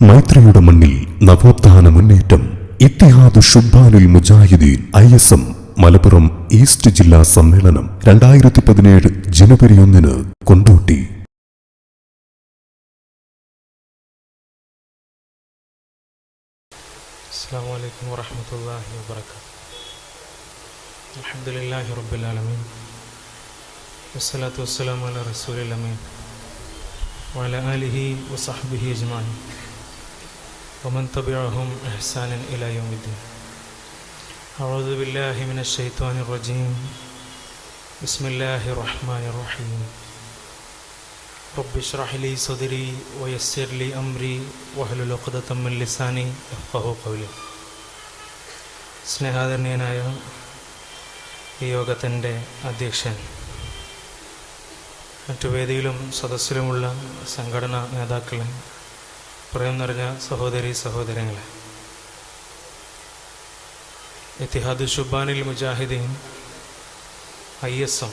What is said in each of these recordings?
മൈത്രിയുടെ മണ്ണിൽ നവോത്ഥാന മുന്നേറ്റം. Ittihad Shubbanul Mujahideen I S M Malappuram east ജില്ലാ സമ്മേളനം രണ്ടായിരത്തി പതിനേഴ് ജനുവരി ഒന്നിന് കൊണ്ടോട്ടി. അസ്സാം വലൈക്കും വറഹമത്തല്ലാഹി വാബർക്കാത്തു അൽഹംദുലില്ലാഹി റബ്ബിൽ ആലമീൻ. വസ്സലാത്തു വസ്സലാമു അലാ അജ്മാഇൻ ومن تبعهم إحسانا إلى يوم الدين أعوذ بالله من الشيطان الرجيم بسم الله الرحمن الرحيم رب اشرح لي صدري ويسر لي أمري واحلل عقدة من لساني يفقهوا قولي സ്നേഹാദരണീയനായ ഈ യോഗത്തിൻ്റെ അധ്യക്ഷൻ മറ്റു വേദിയിലും സദസ്സിലുമുള്ള സംഘടനാ നേതാക്കളെ പ്രയം നിറഞ്ഞ സഹോദരി സഹോദരങ്ങളെ Ittihad Shubbanil Mujahideen I S M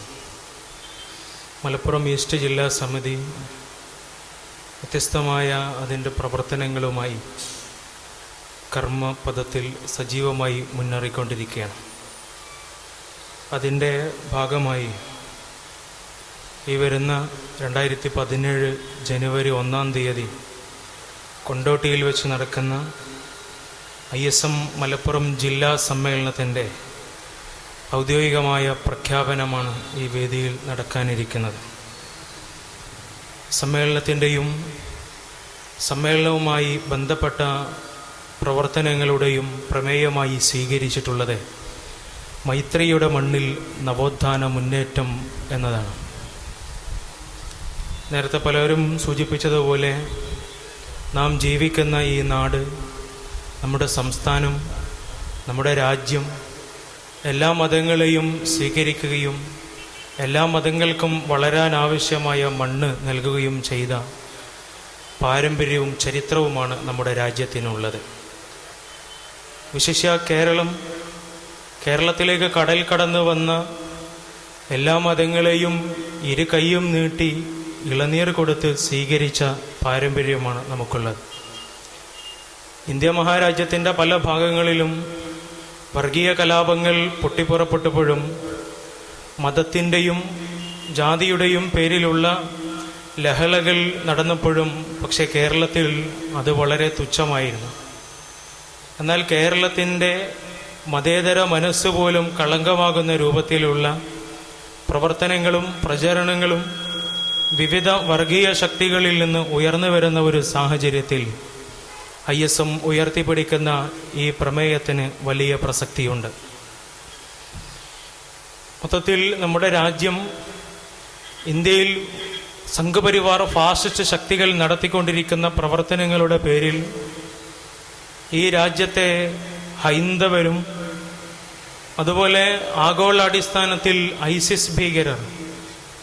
Malappuram east ജില്ലാ സമിതി വ്യത്യസ്തമായ അതിന്റെ പ്രവർത്തനങ്ങളുമായി കർമ്മപദത്തിൽ സജീവമായി മുന്നേറിക്കൊണ്ടിരിക്കുകയാണ്. അതിന്റെ ഭാഗമായി ഈ വരുന്ന രണ്ടായിരത്തി പതിനേഴ് ജനുവരി ഒന്നാം തീയതി കൊണ്ടോട്ടിയിൽ വെച്ച് നടക്കുന്ന ഐ എസ് എം മലപ്പുറം ജില്ലാ സമ്മേളനത്തിന്റെ ഔദ്യോഗികമായ പ്രഖ്യാപനമാണ് ഈ വേദിയിൽ നടക്കാനിരിക്കുന്നത്. സമ്മേളനത്തിന്റെയും സമ്മേളനവുമായി ബന്ധപ്പെട്ട പ്രവർത്തനങ്ങളുടെയും പ്രമേയമായി സ്വീകരിച്ചിട്ടുള്ളത് മൈത്രിയുടെ മണ്ണിൽ നവോത്ഥാന മുന്നേറ്റം എന്നതാണ്. നേരത്തെ പലരും സൂചിപ്പിച്ചതുപോലെ നാം ജീവിക്കുന്ന ഈ നാട് നമ്മുടെ സംസ്ഥാനം നമ്മുടെ രാജ്യം എല്ലാ മതങ്ങളെയും സ്വീകരിക്കുകയും എല്ലാ മതങ്ങൾക്കും വളരാനാവശ്യമായ മണ്ണ് നൽകുകയും ചെയ്ത പാരമ്പര്യവും ചരിത്രവുമാണ് നമ്മുടെ രാജ്യത്തിനുള്ളത്. വിശിഷ്യ കേരളം കേരളത്തിലേക്ക് കടൽ കടന്നു വന്ന എല്ലാ മതങ്ങളെയും ഇരു കൈയും നീട്ടി ഇളനീർ കൊടുത്ത് സ്വീകരിച്ച പാരമ്പര്യമാണ് നമുക്കുള്ളത്. ഇന്ത്യ മഹാരാജ്യത്തിന്റെ പല ഭാഗങ്ങളിലും വർഗീയ കലാപങ്ങൾ പൊട്ടിപ്പുറപ്പെട്ടപ്പോഴും മതത്തിന്റെയും ജാതിയുടെയും പേരിലുള്ള ലഹളകൾ നടന്നപ്പോഴും പക്ഷേ കേരളത്തിൽ അത് വളരെ തുച്ഛമായിരുന്നു. എന്നാൽ കേരളത്തിന്റെ മതേതര മനസ്സ് പോലും കളങ്കമാകുന്ന രൂപത്തിലുള്ള പ്രവർത്തനങ്ങളും പ്രചരണങ്ങളും വിവിധ വർഗീയ ശക്തികളിൽ നിന്ന് ഉയർന്നു വരുന്ന ഒരു സാഹചര്യത്തിൽ ഐ എസ് എം ഉയർത്തിപ്പിടിക്കുന്ന ഈ പ്രമേയത്തിന് വലിയ പ്രസക്തിയുണ്ട്. മൊത്തത്തിൽ നമ്മുടെ രാജ്യം ഇന്ത്യയിൽ സംഘപരിവാർ ഫാസിസ്റ്റ് ശക്തികൾ നടത്തിക്കൊണ്ടിരിക്കുന്ന പ്രവർത്തനങ്ങളുടെ പേരിൽ ഈ രാജ്യത്തെ ഹൈന്ദവരും അതുപോലെ ആഗോളാടിസ്ഥാനത്തിൽ ഐസിസ് ഭീകരർ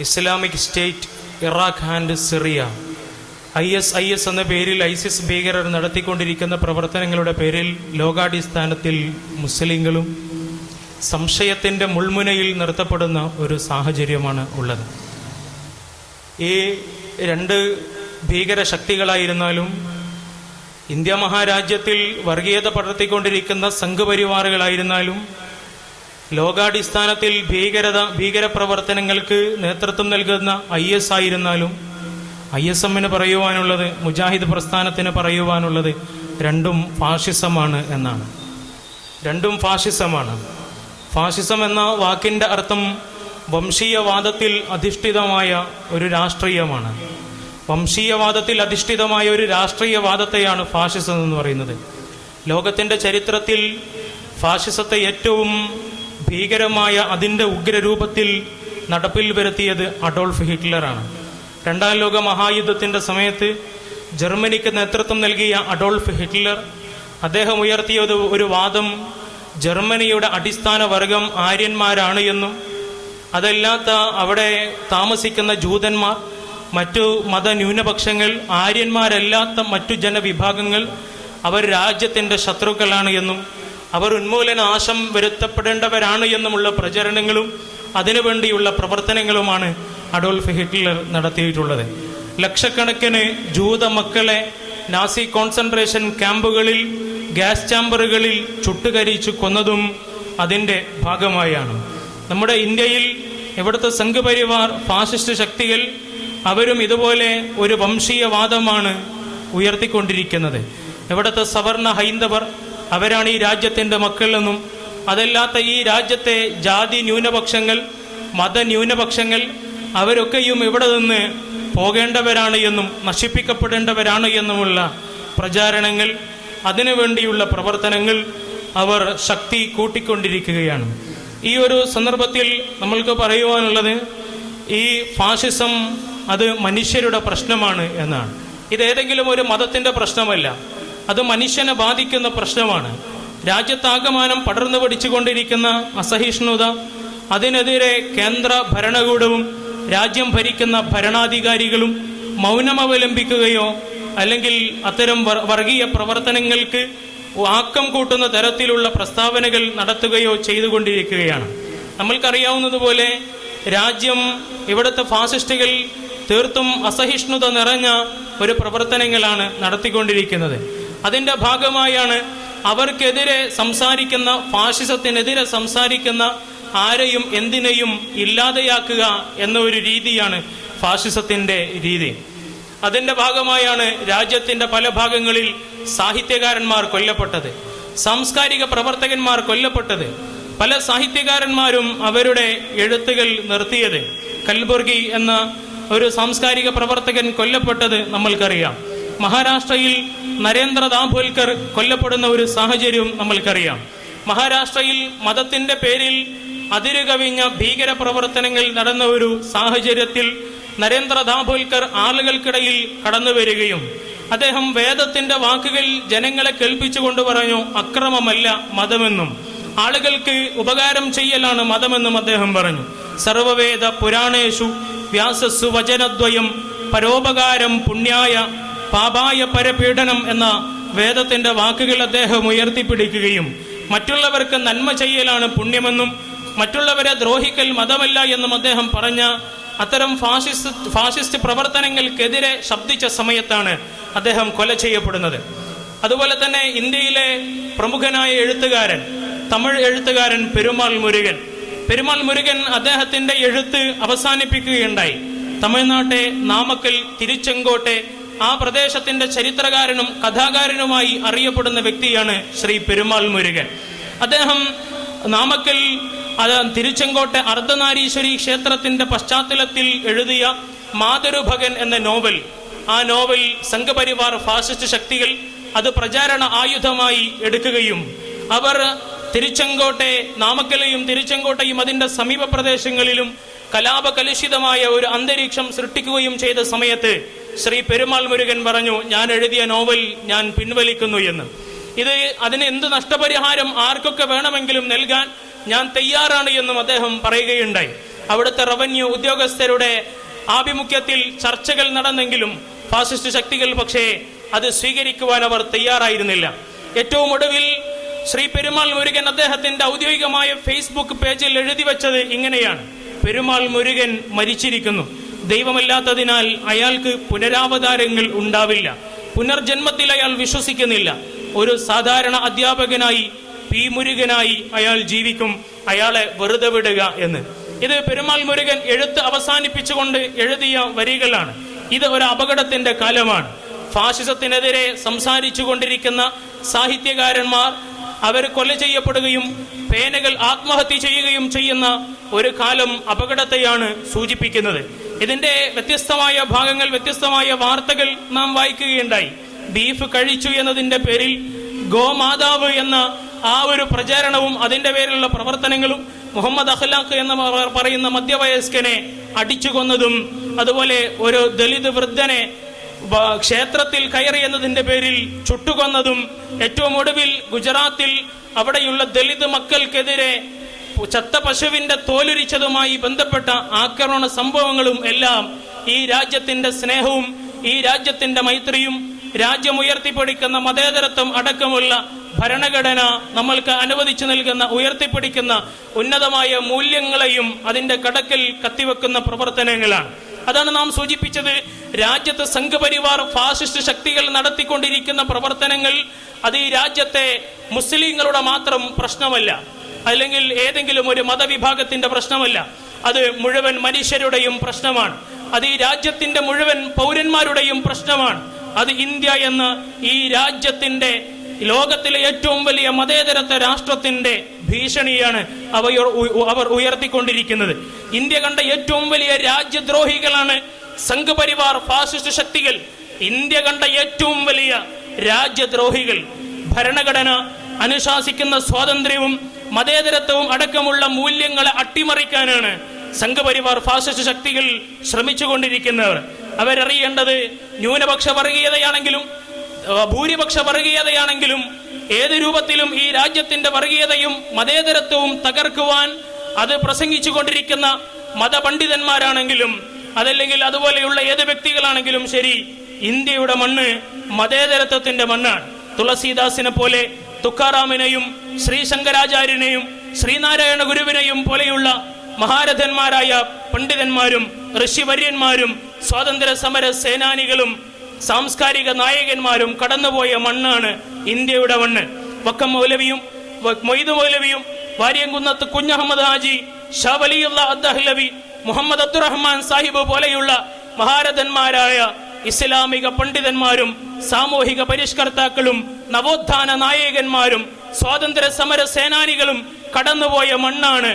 Islamic state Iraq and Syria. I S I S എന്ന പേരിൽ ഐസിസ് ഭീകരർ നടത്തിക്കൊണ്ടിരിക്കുന്ന പ്രവർത്തനങ്ങളുടെ പേരിൽ ലോകാടിസ്ഥാനത്തിൽ മുസ്ലിങ്ങളും സംശയത്തിന്റെ മുൾമുനയിൽ നിർത്തപ്പെടുന്ന ഒരു സാഹചര്യമാണ് ഉള്ളത്. ഈ രണ്ട് ഭീകര ശക്തികളായിരുന്നാലും ഇന്ത്യ മഹാരാജ്യത്തിൽ വർഗീയത പടർത്തിക്കൊണ്ടിരിക്കുന്ന സംഘപരിവാറുകളായിരുന്നാലും ലോകാടിസ്ഥാനത്തിൽ ഭീകരത ഭീകരപ്രവർത്തനങ്ങൾക്ക് നേതൃത്വം നൽകുന്ന ഐ എസ് ആയിരുന്നാലും ഐ എസ് എമ്മിന് പറയുവാനുള്ളത് മുജാഹിദ് പ്രസ്ഥാനത്തിന് പറയുവാനുള്ളത് രണ്ടും ഫാഷിസമാണ് എന്നാണ്. രണ്ടും ഫാഷിസമാണ്. ഫാഷിസം എന്ന വാക്കിന്റെ അർത്ഥം വംശീയവാദത്തിൽ അധിഷ്ഠിതമായ ഒരു രാഷ്ട്രീയമാണ്. വംശീയവാദത്തിൽ അധിഷ്ഠിതമായ ഒരു രാഷ്ട്രീയവാദത്തെയാണ് ഫാഷിസം എന്ന് പറയുന്നത്. ലോകത്തിന്റെ ചരിത്രത്തിൽ ഫാഷിസത്തെ ഏറ്റവും ഭീകരമായ അതിന്റെ ഉഗ്രരൂപത്തിൽ നടപ്പിൽ വരുത്തിയത് അഡോൾഫ് ഹിറ്റ്ലറാണ്. രണ്ടാം ലോക മഹായുദ്ധത്തിന്റെ സമയത്ത് ജർമ്മനിക്ക് നേതൃത്വം നൽകിയ അഡോൾഫ് ഹിറ്റ്ലർ അദ്ദേഹം ഉയർത്തിയ ഒരു വാദം ജർമ്മനിയുടെ അടിസ്ഥാന വർഗം ആര്യന്മാരാണ് എന്നും അതല്ലാത്ത അവിടെ താമസിക്കുന്ന ജൂതന്മാർ മറ്റു മതന്യൂനപക്ഷങ്ങൾ ആര്യന്മാരല്ലാത്ത മറ്റു ജനവിഭാഗങ്ങൾ അവർ രാജ്യത്തിന്റെ ശത്രുക്കളാണ് എന്നും അവർ ഉന്മൂലനാശം വരുത്തപ്പെടേണ്ടവരാണ് എന്നുമുള്ള പ്രചരണങ്ങളും അതിനുവേണ്ടിയുള്ള പ്രവർത്തനങ്ങളുമാണ് അഡോൾഫ് ഹിറ്റ്ലർ നടത്തിയിട്ടുള്ളത്. ലക്ഷക്കണക്കിന് ജൂത മക്കളെ നാസി കോൺസെൻട്രേഷൻ ക്യാമ്പുകളിൽ ഗ്യാസ് ചാമ്പറുകളിൽ ചുട്ടുകരിച്ചു കൊന്നതും അതിന്റെ ഭാഗമായാണ്. നമ്മുടെ ഇന്ത്യയിൽ ഇവിടുത്തെ സംഘപരിവാർ ഫാസിസ്റ്റ് ശക്തികൾ അവരും ഇതുപോലെ ഒരു വംശീയവാദമാണ് ഉയർത്തിക്കൊണ്ടിരിക്കുന്നത്. ഇവിടുത്തെ സവർണ ഹൈന്ദവർ അവരാണ് ഈ രാജ്യത്തിന്റെ മക്കളെന്നും അതല്ലാത്ത ഈ രാജ്യത്തെ ജാതി ന്യൂനപക്ഷങ്ങൾ മത ന്യൂനപക്ഷങ്ങൾ അവരൊക്കെയും ഇവിടെ നിന്ന് പോകേണ്ടവരാണ് എന്നും നശിപ്പിക്കപ്പെടേണ്ടവരാണ് എന്നുമുള്ള പ്രചാരണങ്ങൾ അതിനുവേണ്ടിയുള്ള പ്രവർത്തനങ്ങൾ അവർ ശക്തി കൂട്ടിക്കൊണ്ടിരിക്കുകയാണ്. ഈ ഒരു സന്ദർഭത്തിൽ നമ്മൾക്ക് പറയുവാനുള്ളത് ഈ ഫാസിസം അത് മനുഷ്യരുടെ പ്രശ്നമാണ് എന്നാണ്. ഇത് ഏതെങ്കിലും ഒരു മതത്തിന്റെ പ്രശ്നമല്ല. അത് മനുഷ്യനെ ബാധിക്കുന്ന പ്രശ്നമാണ്. രാജ്യത്താകമാനം പടർന്നു പിടിച്ചുകൊണ്ടിരിക്കുന്ന അസഹിഷ്ണുത അതിനെതിരെ കേന്ദ്ര ഭരണകൂടവും രാജ്യം ഭരിക്കുന്ന ഭരണാധികാരികളും മൗനമവലംബിക്കുകയോ അല്ലെങ്കിൽ അത്തരം വർഗീയ പ്രവർത്തനങ്ങൾക്ക് ആക്കം കൂട്ടുന്ന തരത്തിലുള്ള പ്രസ്താവനകൾ നടത്തുകയോ ചെയ്തുകൊണ്ടിരിക്കുകയാണ്. നമ്മൾക്കറിയാവുന്നതുപോലെ രാജ്യം ഇവിടുത്തെ ഫാസിസ്റ്റുകൾ തീർത്തും അസഹിഷ്ണുത നിറഞ്ഞ ഒരു പ്രവർത്തനങ്ങളാണ് നടത്തിക്കൊണ്ടിരിക്കുന്നത്. അതിന്റെ ഭാഗമായാണ് അവർക്കെതിരെ സംസാരിക്കുന്ന ഫാഷിസത്തിനെതിരെ സംസാരിക്കുന്ന ആരെയും എന്തിനെയും ഇല്ലാതെയാക്കുക എന്ന ഒരു രീതിയാണ് ഫാഷിസത്തിന്റെ രീതി. അതിന്റെ ഭാഗമായാണ് രാജ്യത്തിന്റെ പല ഭാഗങ്ങളിൽ സാഹിത്യകാരന്മാർ കൊല്ലപ്പെട്ടത് സാംസ്കാരിക പ്രവർത്തകന്മാർ കൊല്ലപ്പെട്ടത് പല സാഹിത്യകാരന്മാരും അവരുടെ എഴുത്തുകൾ നിർത്തിയത്. കൽബുർഗി എന്ന ഒരു സാംസ്കാരിക പ്രവർത്തകൻ കൊല്ലപ്പെട്ടത് നമ്മൾക്കറിയാം. മഹാരാഷ്ട്രയിൽ നരേന്ദ്ര ദാഭോൽക്കർ കൊല്ലപ്പെടുന്ന ഒരു സാഹചര്യം നമ്മൾക്കറിയാം. മഹാരാഷ്ട്രയിൽ മതത്തിന്റെ പേരിൽ അതിരുകവിഞ്ഞ ഭീകര പ്രവർത്തനങ്ങൾ നടന്ന ഒരു സാഹചര്യത്തിൽ നരേന്ദ്ര ദാഭോൽക്കർ ആളുകൾക്കിടയിൽ കടന്നു വരികയും അദ്ദേഹം വേദത്തിന്റെ വാക്കുകൾ ജനങ്ങളെ കേൾപ്പിച്ചുകൊണ്ട് പറഞ്ഞു അക്രമമല്ല മതമെന്നും ആളുകൾക്ക് ഉപകാരം ചെയ്യലാണ് മതമെന്നും അദ്ദേഹം പറഞ്ഞു. സർവവേദ പുരാണേഷു വ്യാസസ്സു വചനദ്വയം പരോപകാരം പുണ്യായ പാപായ പരപീഡനം എന്ന വേദത്തിന്റെ വാക്കുകൾ അദ്ദേഹം ഉയർത്തിപ്പിടിക്കുകയും മറ്റുള്ളവർക്ക് നന്മ ചെയ്യലാണ് പുണ്യമെന്നും മറ്റുള്ളവരെ ദ്രോഹിക്കൽ മതമല്ല എന്നും അദ്ദേഹം പറഞ്ഞ അത്തരം ഫാസിസ്റ്റ് ഫാസിസ്റ്റ് പ്രവർത്തനങ്ങൾക്കെതിരെ ശബ്ദിച്ച സമയത്താണ് അദ്ദേഹം കൊല ചെയ്യപ്പെടുന്നത്. അതുപോലെ തന്നെ ഇന്ത്യയിലെ പ്രമുഖനായ എഴുത്തുകാരൻ തമിഴ് എഴുത്തുകാരൻ പെരുമാൾ മുരുകൻ. പെരുമാൾ മുരുകൻ അദ്ദേഹത്തിന്റെ എഴുത്ത് അവസാനിപ്പിക്കുകയുണ്ടായി. തമിഴ്നാട്ടെ നാമക്കൽ തിരുച്ചെങ്കോട്ടെ ആ പ്രദേശത്തിന്റെ ചരിത്രകാരനും കഥാകാരനുമായി അറിയപ്പെടുന്ന വ്യക്തിയാണ് ശ്രീ പെരുമാൾ മുരുകൻ. അദ്ദേഹം നാമക്കൽ അത് തിരുച്ചെങ്കോട്ടെ അർദ്ധനാരീശ്വരി ക്ഷേത്രത്തിന്റെ പശ്ചാത്തലത്തിൽ എഴുതിയ മാതൃഭകൻ എന്ന നോവൽ. ആ നോവൽ സംഘപരിവാർ ഫാസിസ്റ്റ് ശക്തികൾ അത് പ്രചാരണ ആയുധമായി എടുക്കുകയും അവർ തിരുച്ചെങ്കോട്ടെ നാമക്കലയും തിരുച്ചെങ്കോട്ടയും അതിന്റെ സമീപ പ്രദേശങ്ങളിലും കലാപകലുഷിതമായ ഒരു അന്തരീക്ഷം സൃഷ്ടിക്കുകയും ചെയ്ത സമയത്ത് ശ്രീ പെരുമാൾ മുരുകൻ പറഞ്ഞു ഞാൻ എഴുതിയ നോവൽ ഞാൻ പിൻവലിക്കുന്നു എന്ന്. ഇത് അതിന് എന്ത് നഷ്ടപരിഹാരം ആർക്കൊക്കെ വേണമെങ്കിലും നൽകാൻ ഞാൻ തയ്യാറാണ് എന്നും അദ്ദേഹം പറയുകയുണ്ടായി. അവിടുത്തെ റവന്യൂ ഉദ്യോഗസ്ഥരുടെ ആഭിമുഖ്യത്തിൽ ചർച്ചകൾ നടന്നെങ്കിലും ഫാസിസ്റ്റ് ശക്തികൾ പക്ഷേ അത് സ്വീകരിക്കുവാൻ അവർ തയ്യാറായിരുന്നില്ല. ഏറ്റവും ഒടുവിൽ ശ്രീ പെരുമാൾ മുരുകൻ അദ്ദേഹത്തിന്റെ ഔദ്യോഗികമായ ഫേസ്ബുക്ക് പേജിൽ എഴുതി വെച്ചത് ഇങ്ങനെയാണ്. പെരുമാൾ മുരുകൻ മരിച്ചിരിക്കുന്നു. ദൈവമല്ലാത്തതിനാൽ അയാൾക്ക് പുനരാവതാരങ്ങൾ ഉണ്ടാവില്ല. പുനർജന്മത്തിൽ അയാൾ വിശ്വസിക്കുന്നില്ല. ഒരു സാധാരണ അധ്യാപകനായി പി മുരുകനായി അയാൾ ജീവിക്കും. അയാളെ വെറുതെ വിടുക എന്ന്. ഇത് പെരുമാൾ മുരുകൻ എഴുത്ത് അവസാനിപ്പിച്ചുകൊണ്ട് എഴുതിയ വരികളാണ്. ഇത് ഒരു അപകടത്തിന്റെ കാലമാണ്. ഫാസിസത്തിനെതിരെ സംസാരിച്ചു കൊണ്ടിരിക്കുന്ന സാഹിത്യകാരന്മാർ അവർ കൊല ചെയ്യപ്പെടുകയും പേനകൾ ആത്മഹത്യ ചെയ്യുകയും ചെയ്യുന്ന ഒരു കാലം അപകടത്തെയാണ് സൂചിപ്പിക്കുന്നത്. ഇതിന്റെ വ്യത്യസ്തമായ ഭാഗങ്ങൾ വ്യത്യസ്തമായ വാർത്തകൾ നാം വായിക്കുകയുണ്ടായി. ബീഫ് കഴിച്ചു എന്നതിന്റെ പേരിൽ ഗോമാതാവ് എന്ന ആ ഒരു പ്രചാരണവും അതിന്റെ പേരിലുള്ള പ്രവർത്തനങ്ങളും മുഹമ്മദ് അഖ്ലാഖ് എന്ന് പറയുന്ന മധ്യവയസ്കനെ അടിച്ചു കൊന്നതും അതുപോലെ ഒരു ദലിത് വൃദ്ധനെ ക്ഷേത്രത്തിൽ കയറി എന്നതിന്റെ പേരിൽ ചുട്ടുകൊന്നതും ഏറ്റവും ഒടുവിൽ ഗുജറാത്തിൽ അവിടെയുള്ള ദളിത് മക്കൾക്കെതിരെ ചത്ത പശുവിന്റെ തോലുരിച്ചതുമായി ബന്ധപ്പെട്ട ആക്രമണ സംഭവങ്ങളും എല്ലാം ഈ രാജ്യത്തിന്റെ സ്നേഹവും ഈ രാജ്യത്തിന്റെ മൈത്രിയും രാജ്യം ഉയർത്തിപ്പിടിക്കുന്ന മതേതരത്വം അടക്കമുള്ള ഭരണഘടന നമ്മൾക്ക് അനുവദിച്ചു നൽകുന്ന ഉയർത്തിപ്പിടിക്കുന്ന ഉന്നതമായ മൂല്യങ്ങളെയും അതിന്റെ കടക്കിൽ കത്തിവെക്കുന്ന പ്രവർത്തനങ്ങളാണ്. അതാണ് നാം സൂചിപ്പിച്ചത്. രാജ്യത്ത് സംഘപരിവാർ ഫാസിസ്റ്റ് ശക്തികൾ നടത്തിക്കൊണ്ടിരിക്കുന്ന പ്രവർത്തനങ്ങൾ അത് ഈ രാജ്യത്തെ മുസ്ലിങ്ങളുടെ മാത്രം പ്രശ്നമല്ല. അല്ലെങ്കിൽ ഏതെങ്കിലും ഒരു മതവിഭാഗത്തിന്റെ പ്രശ്നമല്ല. അത് മുഴുവൻ മനുഷ്യരുടെയും പ്രശ്നമാണ്. അത് ഈ രാജ്യത്തിന്റെ മുഴുവൻ പൗരന്മാരുടെയും പ്രശ്നമാണ്. അത് ഇന്ത്യ എന്ന ഈ രാജ്യത്തിന്റെ ലോകത്തിലെ ഏറ്റവും വലിയ മതേതരത്വ രാഷ്ട്രത്തിന്റെ ഭീഷണിയാണ് അവ അവർ ഉയർത്തിക്കൊണ്ടിരിക്കുന്നത്. ഇന്ത്യ കണ്ട ഏറ്റവും വലിയ രാജ്യദ്രോഹികളാണ് സംഘപരിവാർ ഫാസിസ്റ്റ് ശക്തികൾ. ഇന്ത്യ കണ്ട ഏറ്റവും വലിയ രാജ്യദ്രോഹികൾ. ഭരണഘടന അനുശാസിക്കുന്ന സ്വാതന്ത്ര്യവും മതേതരത്വവും അടക്കമുള്ള മൂല്യങ്ങളെ അട്ടിമറിക്കാനാണ് സംഘപരിവാർ ഫാസിസ്റ്റ് ശക്തികൾ ശ്രമിച്ചുകൊണ്ടിരിക്കുന്നവർ. അവരറിയേണ്ടത് ന്യൂനപക്ഷ വർഗീയതയാണെങ്കിലും ഭൂരിപക്ഷ വർഗീയതയാണെങ്കിലും ഏത് രൂപത്തിലും ഈ രാജ്യത്തിന്റെ വർഗീയതയും മതേതരത്വവും തകർക്കുവാൻ അത് പ്രസംഗിച്ചു കൊണ്ടിരിക്കുന്ന മതപണ്ഡിതന്മാരാണെങ്കിലും അതല്ലെങ്കിൽ അതുപോലെയുള്ള ഏത് വ്യക്തികളാണെങ്കിലും ശരി ഇന്ത്യയുടെ മണ്ണ് മതേതരത്വത്തിന്റെ മണ്ണാണ്. തുളസീദാസിനെ പോലെ തുക്കാറാമിനെയും ശ്രീശങ്കരാചാര്യനെയും ശ്രീനാരായണ ഗുരുവിനെയും പോലെയുള്ള മഹാരഥന്മാരായ പണ്ഡിതന്മാരും ഋഷിവര്യന്മാരും സ്വാതന്ത്ര്യ സമര സേനാനികളും സാംസ്കാരിക നായകന്മാരും കടന്നുപോയ മണ്ണാണ് ഇന്ത്യയുടെ മണ്ണ്. വക്കം മൗലവിയും മൊയ്തു മൗലവിയും വാര്യംകുന്നത്ത് കുഞ്ഞഹമ്മദ് ഹാജി ഷാ വലിയുള്ള അദ്ദഹ്ലവി മുഹമ്മദ് അബ്ദുറഹ്മാൻ സാഹിബ് പോലെയുള്ള മഹാരഥന്മാരായ ഇസ്ലാമിക പണ്ഡിതന്മാരും സാമൂഹിക പരിഷ്കർത്താക്കളും നവോത്ഥാന നായകന്മാരും സ്വാതന്ത്ര്യ സമര സേനാനികളും കടന്നുപോയ മണ്ണാണ്